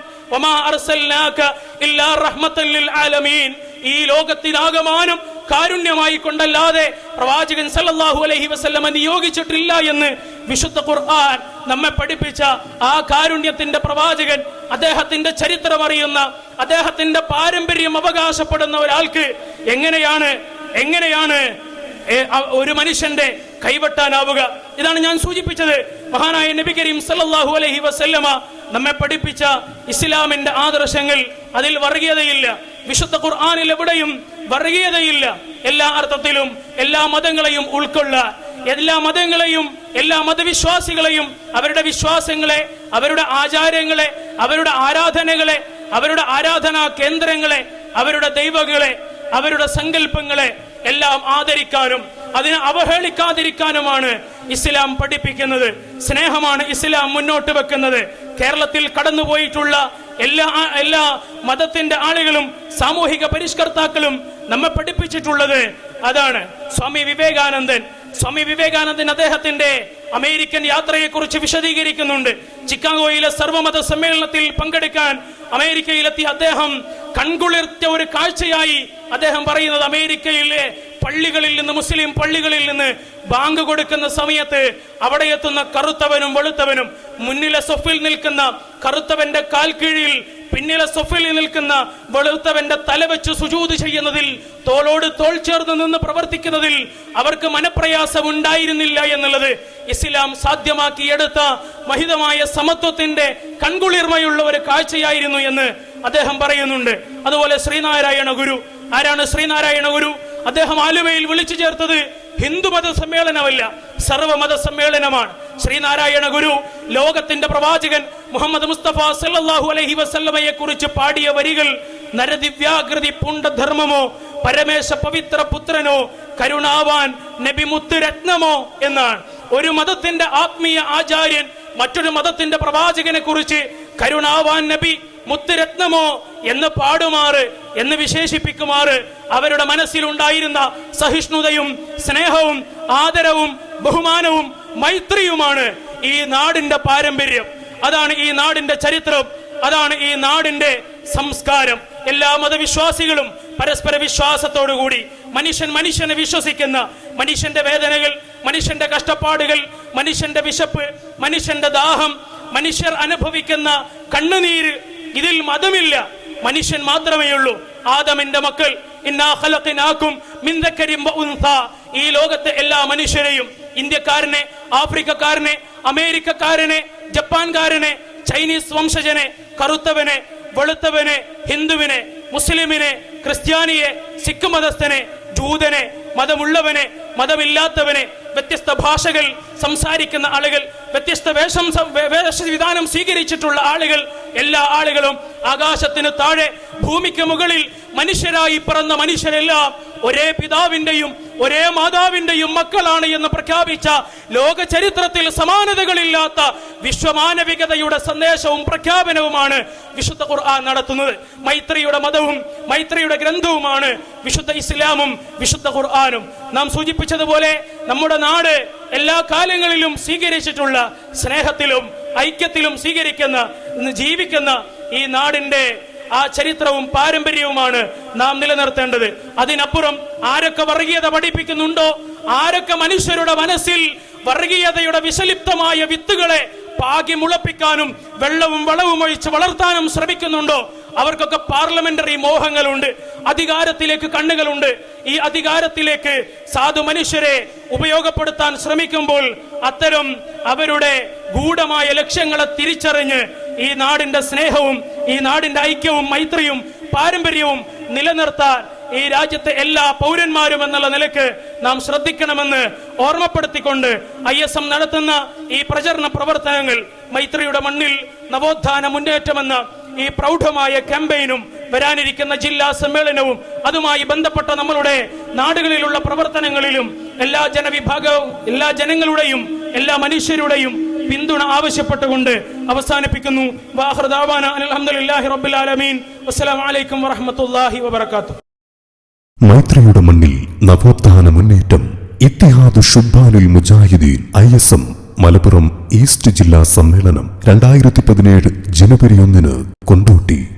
ഈ ലോകത്തിനാകമാനം കാരുണ്യമായി കൊണ്ടല്ലാതെ പ്രവാചകൻ സല്ലല്ലാഹു അലൈഹി വസല്ലമ നിയോഗിച്ചിട്ടില്ല എന്ന് വിശുദ്ധ ഖുർആൻ നമ്മെ പഠിപ്പിച്ച ആ കാരുണ്യത്തിന്റെ പ്രവാചകൻ അദ്ദേഹത്തിന്റെ ചരിത്രം അറിയുന്ന അദ്ദേഹത്തിന്റെ പാരമ്പര്യം അവകാശപ്പെടുന്ന ഒരാൾക്ക് എങ്ങനെയാണ് എങ്ങനെയാണ് ഒരു മനുഷ്യന്റെ കൈവെട്ടാനാവുക. ഇതാണ് ഞാൻ സൂചിപ്പിച്ചത്. മഹാനായ നബി കരീം സല്ലാഹു അലഹി വസല്ലമ നമ്മെ പഠിപ്പിച്ച ഇസ്ലാമിന്റെ ആദർശങ്ങൾ അതിൽ വർഗീയതയില്ല. വിശുദ്ധ ഖുർആാനിൽ എവിടെയും വർഗീയതയില്ല. എല്ലാ അർത്ഥത്തിലും എല്ലാ മതങ്ങളെയും ഉൾക്കൊള്ള എല്ലാ മതങ്ങളെയും എല്ലാ മതവിശ്വാസികളെയും അവരുടെ വിശ്വാസങ്ങളെ അവരുടെ ആചാരങ്ങളെ അവരുടെ ആരാധനകളെ അവരുടെ ആരാധനാ കേന്ദ്രങ്ങളെ അവരുടെ ദൈവങ്ങളെ അവരുടെ സങ്കല്പങ്ങളെ എല്ലാം ആദരിക്കാനും അതിനെ അവഹേളിക്കാതിരിക്കാനുമാണ് ഇസ്ലാം പഠിപ്പിക്കുന്നത്. സ്നേഹമാണ് ഇസ്ലാം മുന്നോട്ട് വെക്കുന്നത്. കേരളത്തിൽ കടന്നുപോയിട്ടുള്ള എല്ലാ എല്ലാ മതത്തിന്റെ ആളുകളും സാമൂഹിക പരിഷ്കർത്താക്കളും നമ്മെ പഠിപ്പിച്ചിട്ടുള്ളത് അതാണ്. സ്വാമി വിവേകാനന്ദൻ സ്വാമി വിവേകാനന്ദൻ അദ്ദേഹത്തിന്റെ അമേരിക്കൻ യാത്രയെക്കുറിച്ച് വിശദീകരിക്കുന്നുണ്ട്. ചിക്കാഗോയിലെ സർവമത സമ്മേളനത്തിൽ പങ്കെടുക്കാൻ അമേരിക്കയിലെത്തിയ അദ്ദേഹം കൺകുളിർത്തിയ ഒരു കാഴ്ചയായി അദ്ദേഹം പറയുന്നത് അമേരിക്കയിലെ പള്ളികളിൽ നിന്ന് മുസ്ലിം പള്ളികളിൽ നിന്ന് ബാങ്ക് കൊടുക്കുന്ന സമയത്ത് അവിടെ എത്തുന്ന കറുത്തവനും വെളുത്തവനും മുന്നിലെ സൊഫിൽ നിൽക്കുന്ന കറുത്തവന്റെ കാൽ കീഴിൽ പിന്നിലെ സൊഫിൽ നിൽക്കുന്ന വെളുത്തവന്റെ തല വെച്ച് സുജൂത് ചെയ്യുന്നതിൽ തോളോട് തോൾ ചേർന്ന് നിന്ന് പ്രവർത്തിക്കുന്നതിൽ അവർക്ക് മനപ്രയാസം ഉണ്ടായിരുന്നില്ല എന്നുള്ളത് ഇസ്ലാം സാധ്യമാക്കിയെടുത്ത മഹിതമായ സമത്വത്തിന്റെ കൺകുളിർമയുള്ള ഒരു കാഴ്ചയായിരുന്നു എന്ന് അദ്ദേഹം പറയുന്നുണ്ട്. അതുപോലെ ശ്രീനാരായണ ഗുരു. ആരാണ് ശ്രീനാരായണ ഗുരു? അദ്ദേഹം ആലുവയിൽ വിളിച്ചു ചേർത്തത് ഹിന്ദുമത സമ്മേളനമല്ല സർവമത സമ്മേളനമാണ്. ശ്രീനാരായണ ഗുരു ലോകത്തിന്റെ പ്രവാചകൻ മുഹമ്മദ് മുസ്തഫ സല്ലാഹു അലഹി വസല്ലമയെ കുറിച്ച് പാടിയ വരികൾ നരദിവ്യാകൃതി പുണ്ഡധർമ്മമോ പരമേശ പവിത്ര പുത്രനോ കരുണാവാൻ നബി മുത്തുരത്നമോ എന്നാണ്. ഒരു മതത്തിന്റെ ആത്മീയ ആചാര്യൻ മറ്റൊരു മതത്തിന്റെ പ്രവാചകനെ കുറിച്ച് കരുണാവാൻ നബി മുത്തുരത്നമോ എന്ന് പാടുമാറ് എന്ന് വിശേഷിപ്പിക്കുമാറ് അവരുടെ മനസ്സിലുണ്ടായിരുന്ന സഹിഷ്ണുതയും സ്നേഹവും ആദരവും ബഹുമാനവും മൈത്രിയുമാണ് ഈ നാടിന്റെ പാരമ്പര്യം. അതാണ് ഈ നാടിന്റെ ചരിത്രം. അതാണ് ഈ നാടിന്റെ സംസ്കാരം. എല്ലാ മതവിശ്വാസികളും പരസ്പര വിശ്വാസത്തോടുകൂടി മനുഷ്യൻ മനുഷ്യനെ വിശ്വസിക്കുന്ന മനുഷ്യന്റെ വേദനകൾ മനുഷ്യന്റെ കഷ്ടപ്പാടുകൾ മനുഷ്യന്റെ വിശപ്പ് മനുഷ്യന്റെ ദാഹം മനുഷ്യർ അനുഭവിക്കുന്ന കണ്ണുനീര് ഇതിൽ മതമില്ല മനുഷ്യൻ മാത്രമേ ഉള്ളൂ ആദമിന്റെ മക്കൾ. ഈ ലോകത്തെ എല്ലാ മനുഷ്യരെയും ഇന്ത്യക്കാരനെ ആഫ്രിക്കക്കാരനെ അമേരിക്കക്കാരനെ ജപ്പാൻകാരനെ ചൈനീസ് വംശജനെ കറുത്തവനെ വെളുത്തവനെ ഹിന്ദുവിനെ മുസ്ലിമിനെ ക്രിസ്ത്യാനിയെ സിഖ് മതസ്ഥനെ ജൂതനെ മതമുള്ളവനെ മതമില്ലാത്തവനെ വ്യത്യസ്ത ഭാഷകൾ സംസാരിക്കുന്ന ആളുകൾ വ്യത്യസ്ത വേഷം വേഷവിധാനം സ്വീകരിച്ചിട്ടുള്ള ആളുകൾ എല്ലാ ആളുകളും ആകാശത്തിന് താഴെ ഭൂമിക്ക് മുകളിൽ മനുഷ്യരായി പിറന്ന മനുഷ്യരെല്ലാം ഒരേ പിതാവിന്റെയും ഒരേ മാതാവിന്റെയും മക്കളാണ് എന്ന് പ്രഖ്യാപിച്ച ലോക ചരിത്രത്തിൽ സമാനതകളില്ലാത്ത വിശ്വമാനവികതയുടെ സന്ദേശവും പ്രഖ്യാപനവുമാണ് വിശുദ്ധ ഖുർആൻ നടത്തുന്നത്. മൈത്രിയുടെ മതവും മൈത്രിയുടെ ഗ്രന്ഥവുമാണ് വിശുദ്ധ ഇസ്ലാമും വിശുദ്ധ ഖുർആാനും. നാം സൂചിപ്പിച്ചതുപോലെ നമ്മുടെ നാട് എല്ലാ കാലങ്ങളിലും സ്വീകരിച്ചിട്ടുള്ള സ്നേഹത്തിലും ഐക്യത്തിലും സ്വീകരിക്കുന്ന ജീവിക്കുന്ന ഈ നാടിന്റെ ആ ചരിത്രവും പാരമ്പര്യവുമാണ് നാം നിലനിർത്തേണ്ടത്. അതിനപ്പുറം ആരൊക്കെ വർഗീയത പഠിപ്പിക്കുന്നുണ്ടോ ആരൊക്കെ മനുഷ്യരുടെ മനസ്സിൽ വർഗീയതയുടെ വിഷലിപ്തമായ വിത്തുകളെ പാകി മുളപ്പിക്കാനും വെള്ളവും വളവും ഒഴിച്ച് വളർത്താനും ശ്രമിക്കുന്നുണ്ടോ? അവർക്കൊക്കെ പാർലമെന്ററി മോഹങ്ങളുണ്ട് അധികാരത്തിലേക്ക് കണ്ണുകളുണ്ട്. ഈ അധികാരത്തിലേക്ക് സാധു മനുഷ്യരെ ഉപയോഗപ്പെടുത്താൻ ശ്രമിക്കുമ്പോൾ അത്തരം അവരുടെ ഗൂഢമായ ലക്ഷ്യങ്ങളെ തിരിച്ചറിഞ്ഞ് ഈ നാടിന്റെ സ്നേഹവും ഈ നാടിന്റെ ഐക്യവും മൈത്രിയും പാരമ്പര്യവും നിലനിർത്താൻ ഈ രാജ്യത്തെ എല്ലാ പൗരന്മാരും എന്നുള്ള നിലയ്ക്ക് നാം ശ്രദ്ധിക്കണമെന്ന് ഓർമ്മപ്പെടുത്തിക്കൊണ്ട് ഐ എസ് എം നടത്തുന്ന ഈ പ്രചരണ പ്രവർത്തനങ്ങൾ മൈത്രിയുടെ മണ്ണിൽ നവോത്ഥാന മുന്നേറ്റമെന്ന ഈ പ്രൗഢമായ ക്യാമ്പയിനും വരാനിരിക്കുന്ന ജില്ലാ സമ്മേളനവും അതുമായി ബന്ധപ്പെട്ട നമ്മളുടെ നാടുകളിലുള്ള പ്രവർത്തനങ്ങളിലും എല്ലാ ജനവിഭാഗവും എല്ലാ ജനങ്ങളുടെയും എല്ലാ മനുഷ്യരുടെയും പിന്തുണ ആവശ്യപ്പെട്ടുകൊണ്ട് അവസാനിപ്പിക്കുന്നു. മൈത്രിയുടെ മണ്ണിൽ നവോത്ഥാന മുന്നേറ്റം. Ittihad Shubbanul Mujahideen I S M Malappuram east ജില്ലാ സമ്മേളനം രണ്ടായിരത്തി പതിനേഴ് ജനുവരി ഒന്നിന് കൊണ്ടോട്ടി.